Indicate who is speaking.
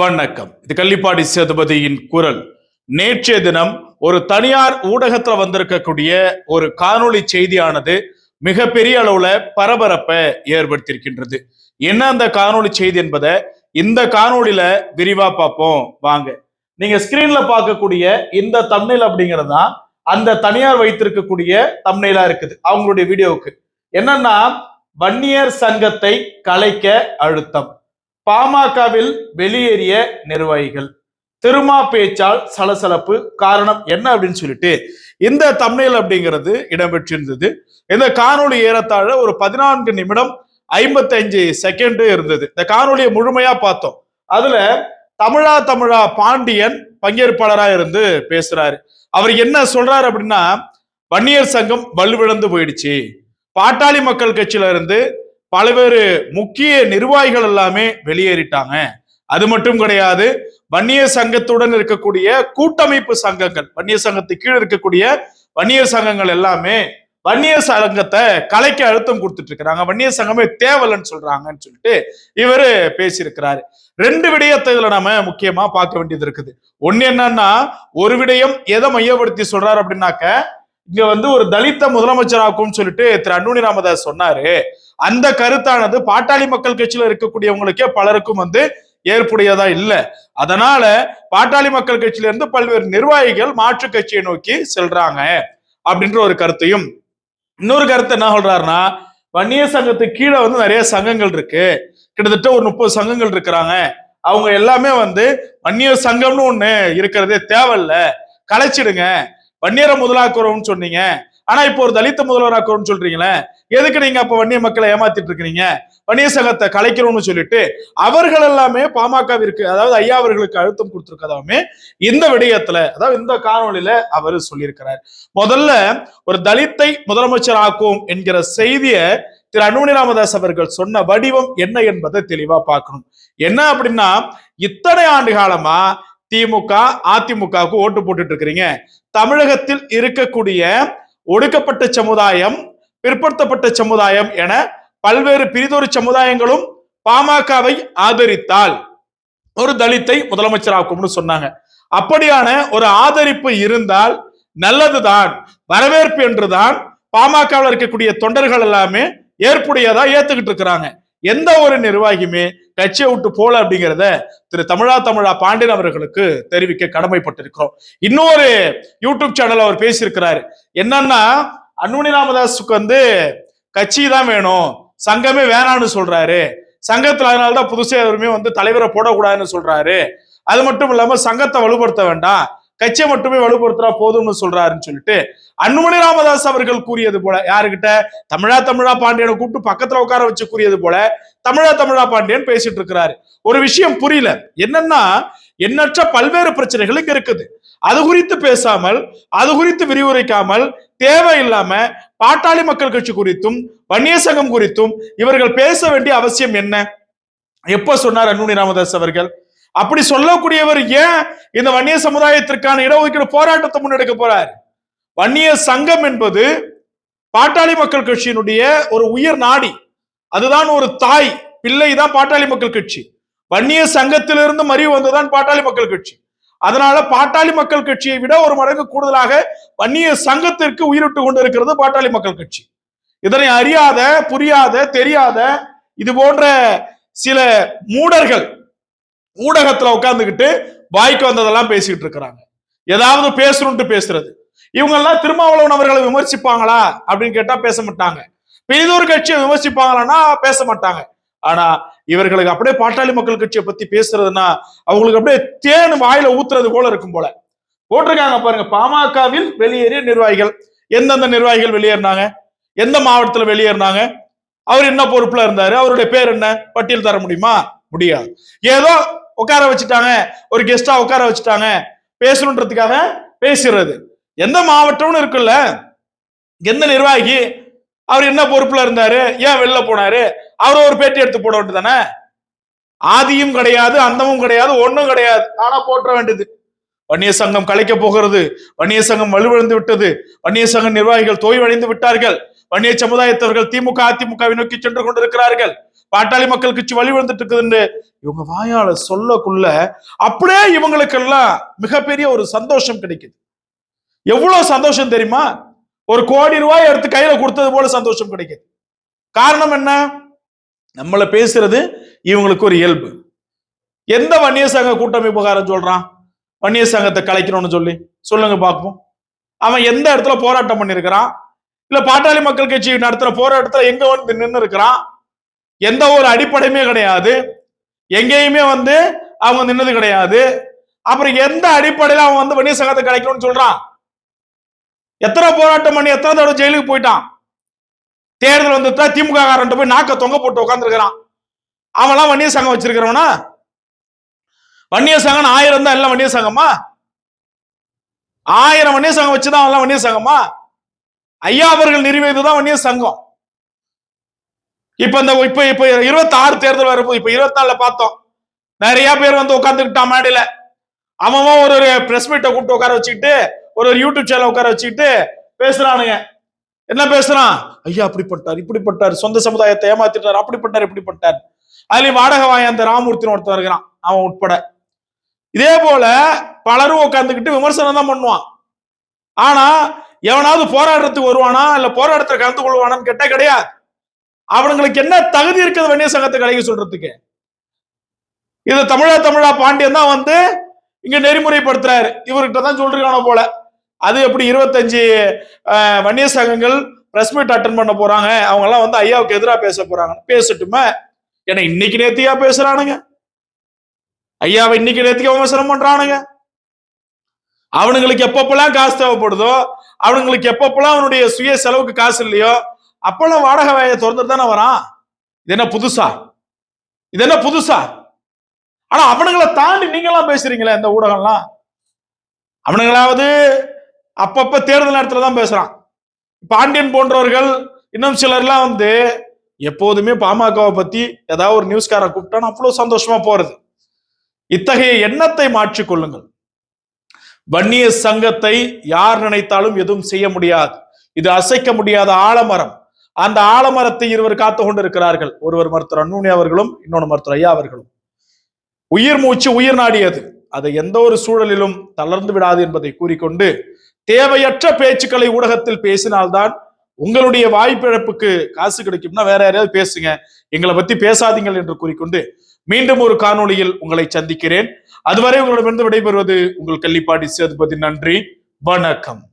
Speaker 1: வணக்கம். இது கள்ளிப்பாடி சேதுபதியின் குரல். நேற்றைய தினம் ஒரு தனியார் ஊடகத்துல வந்திருக்கக்கூடிய ஒரு காணொளி செய்தியானது மிகப்பெரிய அளவுல பரபரப்பை ஏற்படுத்தியிருக்கின்றது. என்ன அந்த காணொளி செய்தி என்பதை இந்த காணொளியில விரிவா பார்ப்போம். வாங்க. நீங்க ஸ்கிரீன்ல பார்க்கக்கூடிய இந்த தம்னைல் அப்படிங்கிறது தான் அந்த தனியார் வைத்திருக்கக்கூடிய தம்னைலா இருக்குது. அவங்களுடைய வீடியோவுக்கு. என்னன்னா வன்னியர் சங்கத்தை கலைக்க அழுத்தம். பாமகவில் வெளியேறிய நிர்வாகிகள். திருமா பேச்சால் சலசலப்பு காரணம் என்ன அப்படின்னு சொல்லிட்டு இந்த தமிழில் அப்படிங்கிறது இடம்பெற்றிருந்தது. இந்த காணொலி ஏறத்தாழ ஒரு பதினான்கு நிமிடம் ஐம்பத்தஞ்சு செகண்டு இருந்தது. இந்த காணொலியை முழுமையா பார்த்தோம். அதுல தமிழா தமிழா பாண்டியன் பங்கேற்பாளரா இருந்து பேசுறாரு. அவர் என்ன சொல்றாரு அப்படின்னா வன்னியர் சங்கம் வலுவிழந்து போயிடுச்சு. பாட்டாளி மக்கள் கட்சியில இருந்து பல்வேறு முக்கிய நிர்வாகிகள் எல்லாமே வெளியேறிட்டாங்க. அது மட்டும் கிடையாது வன்னியர் சங்கத்துடன் இருக்கக்கூடிய கூட்டமைப்பு சங்கங்கள் வன்னியர் சங்கத்துக்கு கீழே இருக்கக்கூடிய வன்னியர் சங்கங்கள் எல்லாமே வன்னியர் சங்கத்தை கலைக்க அழுத்தம் கொடுத்துட்டு இருக்கிறாங்க. வன்னியர் சங்கமே தேவலன்னு சொல்றாங்கன்னு சொல்லிட்டு இவரு பேசியிருக்கிறாரு. ரெண்டு விடயத்தை இதுல நாம முக்கியமா பார்க்க வேண்டியது இருக்குது. ஒண்ணு என்னன்னா ஒரு விடயம் எதை மையப்படுத்தி சொல்றாரு அப்படின்னாக்க இங்க வந்து ஒரு தலித்த முதலமைச்சராக்கும்னு சொல்லிட்டு திரு அன்புமணி ராமதாஸ் சொன்னாரு. அந்த கருத்தானது பாட்டாளி மக்கள் கட்சியில இருக்கக்கூடியவங்களுக்கே பலருக்கும் வந்து ஏற்புடையதா இல்ல. அதனால பாட்டாளி மக்கள் கட்சியில இருந்து பல்வேறு நிர்வாகிகள் மாற்று கட்சியை நோக்கி செல்றாங்க அப்படின்ற ஒரு கருத்தையும். இன்னொரு கருத்து என்ன சொல்றாருன்னா வன்னியர் சங்கத்துக்கு கீழே வந்து நிறைய சங்கங்கள் இருக்கு. கிட்டத்தட்ட ஒரு முப்பது சங்கங்கள் இருக்கிறாங்க. அவங்க எல்லாமே வந்து வன்னியர் சங்கம்னு ஒண்ணு இருக்கிறதே தேவையில்ல. கலைச்சிடுங்க. வன்னியரை முதலாக்குறோம்னு சொன்னீங்க. ஆனா இப்போ ஒரு தலித்த முதல்வராக்கணும்னு சொல்றீங்களே எதுக்கு நீங்க அப்ப வன்னிய மக்களை ஏமாத்திட்டு இருக்கிறீங்க வன்னிய சங்கத்தை கலைக்கிறோம்னு சொல்லிட்டு அவர்கள் எல்லாமே பாமகவிற்கு அதாவது ஐயா அவர்களுக்கு அழுத்தம் கொடுத்திருக்கதாமே இந்த விடயத்துல அதாவது இந்த காணொளியில அவர் சொல்லியிருக்கிறார். முதல்ல ஒரு தலித்தை முதலமைச்சர் ஆக்கும் என்கிற செய்தியை திரு அன்புமணி ராமதாஸ் அவர்கள் சொன்ன வடிவம் என்ன என்பதை தெளிவா பார்க்கணும். என்ன அப்படின்னா இத்தனை ஆண்டு காலமா திமுக அதிமுகவுக்கு ஓட்டு போட்டுட்டு இருக்கிறீங்க. தமிழகத்தில் இருக்கக்கூடிய ஒடுக்கப்பட்ட சமுதாயம் பிற்படுத்தப்பட்ட சமுதாயம் என பல்வேறு பிரிதொரு சமுதாயங்களும் பாமகவை ஆதரித்தால் ஒரு தலித்தை முதலமைச்சராக்கும்னு சொன்னாங்க. அப்படியான ஒரு ஆதரிப்பு இருந்தால் நல்லதுதான் வரவேற்பு என்றுதான் பாமகவில் இருக்கக்கூடிய தொண்டர்கள் எல்லாமே ஏற்புடையதா ஏத்துக்கிட்டு இருக்கிறாங்க. எந்த ஒரு நிர்வாகியுமே கட்சியை விட்டு போல அப்படிங்கிறத திரு தமிழா தமிழா பாண்டியன் அவர்களுக்கு தெரிவிக்க கடமைப்பட்டிருக்கிறோம். இன்னொரு யூடியூப் சேனல் அவர் பேசியிருக்கிறாரு. என்னன்னா அன்புமணி ராமதாஸுக்கு வந்து கட்சி தான் வேணும் சங்கமே வேணான்னு சொல்றாரு. சங்கத்துல அதனாலதான் புதுசே எவருமே வந்து தலைவரை போடக்கூடாதுன்னு சொல்றாரு. அது மட்டும் இல்லாம சங்கத்தை வலுப்படுத்த வேண்டாம். கட்சியை மட்டுமே வலுப்படுத்துறா போதும்னு சொல்றாருன்னு சொல்லிட்டு அன்புமணி ராமதாஸ் அவர்கள் கூறியது போல யாருக்கிட்ட தமிழா தமிழா பாண்டியனை கூப்பிட்டு பக்கத்துல உட்கார வச்சு கூறியது போல தமிழா தமிழா பாண்டியன் பேசிட்டு இருக்கிறாரு. ஒரு விஷயம் புரியல. என்னன்னா எண்ணற்ற பல்வேறு பிரச்சனைகள் இங்க இருக்குது. அது குறித்து பேசாமல் அது குறித்து விரிவுரைக்காமல் தேவையில்லாம பாட்டாளி மக்கள் கட்சி குறித்தும் வன்னிய சங்கம் குறித்தும் இவர்கள் பேச வேண்டிய அவசியம் என்ன? எப்ப சொன்னார் அன்புமணி ராமதாஸ் அவர்கள்? அப்படி சொல்லக்கூடியவர் ஏன் இந்த வன்னிய சமுதாயத்திற்கான இடஒதுக்கீடு போராட்டத்தை முன்னெடுக்க போறார்? வன்னிய சங்கம் என்பது பாட்டாளி மக்கள் கட்சியினுடைய ஒரு உயர் நாடி. அதுதான் ஒரு தாய் பிள்ளை தான் பாட்டாளி மக்கள் கட்சி. வன்னிய சங்கத்திலிருந்து மறிவு வந்ததுதான் பாட்டாளி மக்கள் கட்சி. அதனால பாட்டாளி மக்கள் கட்சியை விட ஒரு மடங்கு கூடுதலாக வன்னிய சங்கத்திற்கு உயிரிட்டு கொண்டிருக்கிறது பாட்டாளி மக்கள் கட்சி. இதனை அறியாத புரியாத தெரியாத இது போன்ற சில மூடர்கள் ஊடகத்துல உட்காந்துக்கிட்டு வாய்க்கு வந்ததெல்லாம் பேசிக்கிட்டு இருக்கிறாங்க. ஏதாவது பேசணும்ட்டு பேசுறது. இவங்க எல்லாம் திருமாவளவன் அவர்களை விமர்சிப்பாங்களா? அப்படின்னு கேட்டா பேச மாட்டாங்க. பெரிதொரு கட்சியை விமர்சிப்பாங்களான்னா பேச மாட்டாங்க. ஆனா இவர்களுக்கு அப்படியே பாட்டாளி மக்கள் கட்சியை பத்தி பேசுறதுன்னா அவங்களுக்கு அப்படியே தேன் வாயில ஊத்துறது போல இருக்கும் போல. போட்டிருக்காங்க பாருங்க பாமகவில் வெளியேறிய நிர்வாகிகள். எந்தெந்த நிர்வாகிகள் வெளியேறினாங்க? எந்த மாவட்டத்துல வெளியேறினாங்க? அவர் என்ன பொறுப்புல இருந்தாரு? அவருடைய பேர் என்ன? பட்டியல் தர முடியுமா? முடியாது. ஏதோ உட்கார வச்சுட்டாங்க. ஒரு கெஸ்டா உட்கார வச்சுட்டாங்க. பேசணுன்றதுக்காக பேசுறது. எந்த மாவட்டம்னு இருக்குல்ல எந்த நிர்வாகி அவர் என்ன பொறுப்புல இருந்தாரு ஏன் வெளில போனாரு அவர் ஒரு பேட்டி எடுத்து போட வேண்டியதானே ஆதியும் கிடையாது அந்தமும் கிடையாது ஒன்றும் கிடையாது. ஆனா போற்ற வேண்டியது. வன்னிய சங்கம் கலைக்க போகிறது. வன்னிய சங்கம் வலுவிழந்து விட்டது. வன்னிய சங்க நிர்வாகிகள் தோய்வடைந்து விட்டார்கள். வன்னிய சமுதாயத்தவர்கள் திமுக அதிமுகவை நோக்கி சென்று கொண்டிருக்கிறார்கள். பாட்டாளி மக்கள் கட்சி வழி வந்துட்டு இருக்குதுன்னு இவங்க வாயால சொல்லக்குள்ள அப்படியே இவங்களுக்கெல்லாம் மிகப்பெரிய ஒரு சந்தோஷம் கிடைக்குது. எவ்வளவு சந்தோஷம் தெரியுமா? ஒரு கோடி ரூபாய் எடுத்து கையில கொடுத்தது போல சந்தோஷம் கிடைக்குது. காரணம் என்ன? நம்மள பேசுறது இவங்களுக்கு ஒரு இயல்பு. எந்த வன்னிய சங்க கூட்டமைப்புகாரன் சொல்றான்? வன்னிய சங்கத்தை கலைக்கணும்னு சொல்லி. சொல்லுங்க பார்ப்போம். அவன் எந்த இடத்துல போராட்டம் பண்ணிருக்கிறான்? இல்ல பாட்டாளி மக்கள் கட்சி நடத்துற போராட்டத்துல எங்க வந்து நின்று இருக்கிறான்? எந்த ஒரு அடிப்படையுமே கிடையாது. எங்கேயுமே வந்து அவங்க நின்னது கிடையாது. அப்புறம் எந்த அடிப்படையில அவன் வந்து வன்னிய சங்கத்தை கிடைக்கணும்னு சொல்றான்? எத்தனை போராட்டம் பண்ணி எத்தனை தடவை ஜெயிலுக்கு போயிட்டான்? தேர்தல் வந்துட்டா திமுக காரன் போய் நாக்க தொங்க போட்டு உட்காந்துருக்கிறான் அவன்லாம் வன்னிய சங்கம் வச்சிருக்கிறவனா? வன்னிய சங்கம் ஆயிரம் தான் எல்லாம் வன்னிய சங்கமா? ஆயிரம் வன்னிய சங்கம் வச்சுதான் அவன்லாம் வன்னிய சங்கமா? ஐயா அவர்கள் நிறுவியதுதான் வன்னிய சங்கம். இப்ப இந்த இப்ப இப்ப இருபத்தி ஆறு தேர்தல் வரப்போ இப்ப இருபத்தி நாலுல பார்த்தோம். நிறைய பேர் வந்து உட்காந்துக்கிட்டான் மேடையில அவன் ஒரு ஒரு பிரஸ் மீட்டை கூப்பிட்டு உட்கார வச்சுக்கிட்டு ஒரு ஒரு யூடியூப் சேனல் உட்கார வச்சுக்கிட்டு பேசுறானுங்க. என்ன பேசுறான்? ஐயா அப்படிப்பட்டார் இப்படிப்பட்டார் சொந்த சமுதாயத்தை ஏமாத்திட்டார் அப்படிப்பட்டார் இப்படிப்பட்டார் அதுலயும் வாடகை வாய அந்த ராமூர்த்தின்னு ஒருத்தன் இருக்கிறான். அவன் உட்பட. இதே போல பலரும் உட்காந்துக்கிட்டு விமர்சனம் தான் பண்ணுவான். ஆனா எவனாவது போராடுறதுக்கு வருவானா? இல்ல போராட்டத்தை கலந்து கொள்வானான்னு கேட்டா கிடையாது. அவனுங்களுக்கு என்ன தகுதி இருக்குது வன்னிய சங்கத்தை கலைக்க சொல்றதுக்கு? இது தமிழா தமிழா பாண்டியன் தான் வந்து இங்க நெறிமுறைப்படுத்துறாரு. இவர்கிட்ட தான் சொல்றான போல. அது எப்படி இருபத்தஞ்சு வன்னிய சங்கங்கள் பிரஸ் மீட் அட்டன் பண்ண போறாங்க? அவங்க எல்லாம் வந்து ஐயாவுக்கு எதிராக பேச போறாங்க. பேசட்டுமே? ஏன்னா இன்னைக்கு நேத்தியா பேசுறானுங்க. ஐயாவை இன்னைக்கு நேத்திக்கு விமர்சனம் பண்றானுங்க. அவனுங்களுக்கு எப்பப்பெல்லாம் காசு தேவைப்படுதோ அவனுங்களுக்கு எப்பப்பெல்லாம் அவனுடைய சுய செலவுக்கு காசு இல்லையோ அப்பெல்லாம் வாடகை வாயை திறந்துட்டு தானே வரான்? இது என்ன புதுசா? இது என்ன புதுசா? ஆனா அவனுங்களை தாண்டி நீங்களாம் பேசுறீங்களே இந்த ஊடகம்லாம். அவனுங்களாவது அப்பப்ப தேர்தல் நேரத்துல தான் பேசுறான். பாண்டியன் போன்றவர்கள் இன்னும் சிலர்லாம் வந்து எப்போதுமே பாமகவை பத்தி ஏதாவது ஒரு நியூஸ்காரை கூப்பிட்டா அவ்வளவு சந்தோஷமா போறது. இத்தகைய எண்ணத்தை மாற்றிக்கொள்ளுங்கள் வன்னிய சங்கத்தை யார் நினைத்தாலும் எதுவும் செய்ய முடியாது. இது அசைக்க முடியாத ஆலமரம். அந்த ஆலமரத்தை இருவர் காத்து கொண்டிருக்கிறார்கள். ஒருவர் மருத்துவர் அன்னூனி அவர்களும் இன்னொன்று மருத்துவர் ஐயா அவர்களும். உயிர் மூச்சு உயிர் நாடியது. அதை எந்த ஒரு சூழலிலும் தளர்ந்து விடாது என்பதை கூறிக்கொண்டு தேவையற்ற பேச்சுக்களை ஊடகத்தில் பேசினால்தான் உங்களுடைய வாய்ப்பிழப்புக்கு காசு கிடைக்கும்னா வேற யாரையாவது பேசுங்க. எங்களை பத்தி பேசாதீங்கள் என்று கூறிக்கொண்டு மீண்டும் ஒரு காணொளியில் உங்களை சந்திக்கிறேன். அதுவரை உங்களிடமிருந்து விடைபெறுவது உங்கள் கள்ளிப்பாடி சேதுபதி. நன்றி. வணக்கம்.